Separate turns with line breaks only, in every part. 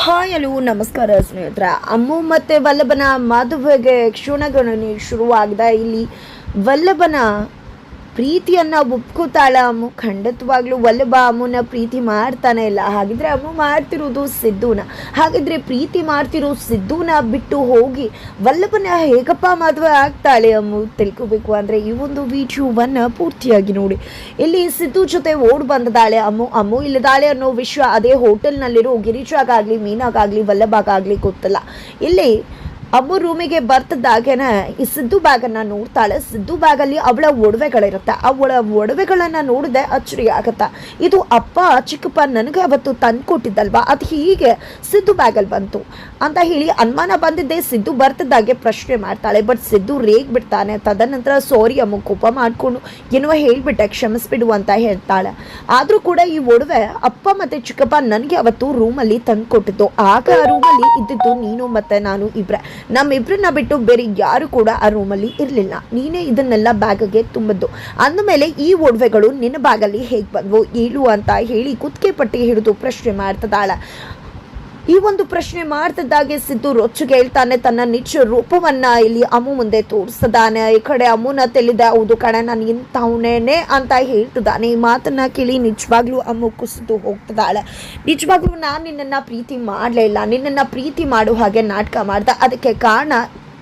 Hi hello ನಮಸ್ಕಾರ ಸ್ನೇಹಿತರ. ಅಮ್ಮು ಮತ್ತು ವಲ್ಲಭನ ಮದುವೆಗೆ ಕ್ಷಣಗಣನೆ ಶುರುವಾಗಿದೆ. ಇಲ್ಲಿ ವಲ್ಲಭನ ಪ್ರೀತಿಯನ್ನ ಒಪ್ಕೋತಾಳ ಅಮ್ಮು. ಖಂಡಿತವಾಗ್ಲೂ ವಲ್ಲಭ ಅಮ್ಮನ ಪ್ರೀತಿ ಮಾಡ್ತಾನೆ ಇಲ್ಲ. ಹಾಗಿದ್ರೆ ಅಮ್ಮು ಮಾಡ್ತಿರೋದು ಸಿದ್ಧೂನ. ಹಾಗಿದ್ರೆ ಪ್ರೀತಿ ಮಾಡ್ತಿರೋ ಸಿದ್ಧೂನ ಬಿಟ್ಟು ಹೋಗಿ ವಲ್ಲಭನ ಹೇಗಪ್ಪ ಮದುವೆ ಆಗ್ತಾಳೆ ಅಮ್ಮು? ತಿಳ್ಕೋಬೇಕು ಅಂದರೆ ಈ ಒಂದು ವಿಡಿಯೋವನ್ನು ಪೂರ್ತಿಯಾಗಿ ನೋಡಿ. ಇಲ್ಲಿ ಸಿದ್ದು ಜೊತೆ ಓಡ್ ಬಂದದಾಳೆ ಅಮ್ಮು. ಅಮ್ಮು ಇಲ್ಲದಾಳೆ ಅನ್ನೋ ವಿಷಯ ಅದೇ ಹೋಟೆಲ್ನಲ್ಲಿರೋ ಗಿರಿಜಾಗಾಗ್ಲಿ ಮೀನಾಗಾಗ್ಲಿ ವಲ್ಲಭಾಗಾಗ್ಲಿ ಗೊತ್ತಲ್ಲ. ಇಲ್ಲಿ ಅಮ್ಮು ರೂಮಿಗೆ ಬರ್ತಿದ್ದಾಗೇನೆ ಈ ಸಿದ್ದು ಬ್ಯಾಗನ್ನ ನೋಡ್ತಾಳೆ. ಸಿದ್ದು ಬ್ಯಾಗಲ್ಲಿ ಅವಳ ಒಡವೆಗಳಿರುತ್ತೆ. ಅವಳ ಒಡವೆಗಳನ್ನ ನೋಡಿದೆ ಅಚ್ಚರಿ ಆಗತ್ತೆ. ಇದು ಅಪ್ಪ ಚಿಕ್ಕಪ್ಪ ನನಗೆ ಅವತ್ತು ತಂದು ಕೊಟ್ಟಿದ್ದಲ್ವ ಅದು ಹೀಗೆ ಸಿದ್ದು ಬ್ಯಾಗಲ್ಲಿ ಬಂತು. ಅಂತ ಹೇಳಿ ಅನುಮಾನ ಬಂದಿದ್ದೆ ಸಿದ್ದು ಬರ್ತಿದ್ದಾಗೆ ಪ್ರಶ್ನೆ ಮಾಡ್ತಾಳೆ. ಬಟ್ ಸಿದ್ದು ರೇಗ್ ಬಿಡ್ತಾನೆ. ತದನಂತರ ಸಾರಿ ಅಮ್ಮ, ಕೋಪ ಮಾಡಿಕೊಂಡು ಏನೋ ಹೇಳಿಬಿಟ್ಟೆ, ಕ್ಷಮಿಸ್ಬಿಡು ಅಂತ ಹೇಳ್ತಾಳೆ. ಆದರೂ ಕೂಡ ಈ ಒಡವೆ ಅಪ್ಪ ಮತ್ತು ಚಿಕ್ಕಪ್ಪ ನನಗೆ ಅವತ್ತು ರೂಮಲ್ಲಿ ತಂದು ಕೊಟ್ಟಿದ್ದು ಆಗ ಆ ರೂಮಲ್ಲಿ ಇದ್ದಿದ್ದು ನೀನು ಮತ್ತು ನಾನು ಇಬ್ರೆ. ನಮ್ಮಿಬ್ರನ್ನ ಬಿಟ್ಟು ಬೇರೆ ಯಾರು ಕೂಡ ಆ ರೂಮಲ್ಲಿ ಇರಲಿಲ್ಲ. ನೀನೇ ಇದನ್ನೆಲ್ಲ ಬ್ಯಾಗ್ಗೆ ತುಂಬದ್ದು. ಅಂದಮೇಲೆ ಈ ಒಡವೆಗಳು ನಿನ್ನ ಬ್ಯಾಗಲ್ಲಿ ಹೇಗೆ ಬಂದವು? ಏಳು ಅಂತ ಹೇಳಿ ಕುತ್ತಿಗೆ ಪಟ್ಟಿ ಹಿಡಿದು ಪ್ರಶ್ನೆ ಮಾಡ್ತದಾಳ ಈ ಒಂದು ಪ್ರಶ್ನೆ ಮಾಡ್ತಿದ್ದಾಗೆ ಸಿದ್ದು ರೊಚ್ಚಿಗೆ ಹೇಳ್ತಾನೆ, ತನ್ನ ನಿಜ ರೂಪವನ್ನ ಇಲ್ಲಿ ಅಮ್ಮು ಮುಂದೆ ತೋರಿಸದಾನೆ. ಈ ಕಡೆ ಅಮ್ಮನ ತಿಳಿದ ಹೌದು ಕಣೆ, ನಾನು ಇಂಥವನೇನೆ ಅಂತ ಹೇಳ್ತಿದ್ದಾನೆ. ಈ ಮಾತನ್ನ ಕೇಳಿ ನಿಜವಾಗ್ಲೂ ಅಮ್ಮು ಕುಸಿದು ಹೋಗ್ತಿದ್ದಾಳೆ. ನಿಜವಾಗ್ಲೂ ನಾನು ನಿನ್ನನ್ನು ಪ್ರೀತಿ ಮಾಡಲೇ ಇಲ್ಲ. ನಿನ್ನನ್ನು ಪ್ರೀತಿ ಮಾಡೋ ಹಾಗೆ ನಾಟಕ ಮಾಡ್ದೆ. ಅದಕ್ಕೆ ಕಾರಣ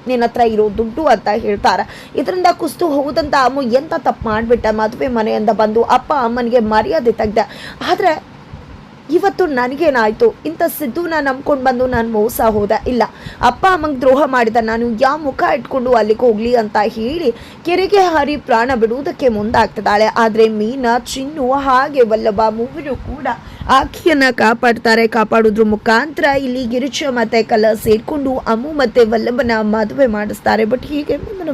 ನಿನ್ನ ಹತ್ರ ಇರೋ ದುಡ್ಡು ಅಂತ ಹೇಳ್ತಾರೆ. ಇದರಿಂದ ಕುಸ್ತು ಹೋದಂತ ಅಮ್ಮು ಎಂತ ತಪ್ಪು ಮಾಡಿಬಿಟ್ಟ? ಮದುವೆ ಮನೆಯಿಂದ ಬಂದು ಅಪ್ಪ ಅಮ್ಮನಿಗೆ ಮರ್ಯಾದೆ ತೆಗ್ದೆ. ಆದರೆ ಇವತ್ತು ನನಗೇನಾಯ್ತು? ಇಂಥ ಸಿದ್ದುನ ನಂಬ್ಕೊಂಡು ಬಂದು ನಾನು ಮೋಸ ಹೋದ? ಇಲ್ಲ. ಅಪ್ಪ ಅಮ್ಮಂಗೆ ದ್ರೋಹ ಮಾಡಿದ ನಾನು ಯಾವ ಮುಖ ಇಟ್ಕೊಂಡು ಅಲ್ಲಿಗೆ ಹೋಗ್ಲಿ ಅಂತ ಹೇಳಿ ಕೆರೆಗೆ ಹಾರಿ ಪ್ರಾಣ ಬಿಡುವುದಕ್ಕೆ ಮುಂದಾಗ್ತಿದ್ದಾಳೆ. ಆದರೆ ಮೀನಾ, ಚಿನ್ನು ಹಾಗೆ ವಲ್ಲಭ ಮೂವರು ಕೂಡ ಆಕೆಯನ್ನು ಕಾಪಾಡ್ತಾರೆ. ಕಾಪಾಡೋದ್ರ ಮುಖಾಂತರ ಇಲ್ಲಿ ಗಿರಿಚ ಮತ್ತೆ ಕಲ ಸೇರಿಕೊಂಡು ಅಮ್ಮು ಮತ್ತೆ ವಲ್ಲಭನ ಮದುವೆ ಮಾಡಿಸ್ತಾರೆ. ಬಟ್ ಹೀಗೆ ಮುಂದಿನ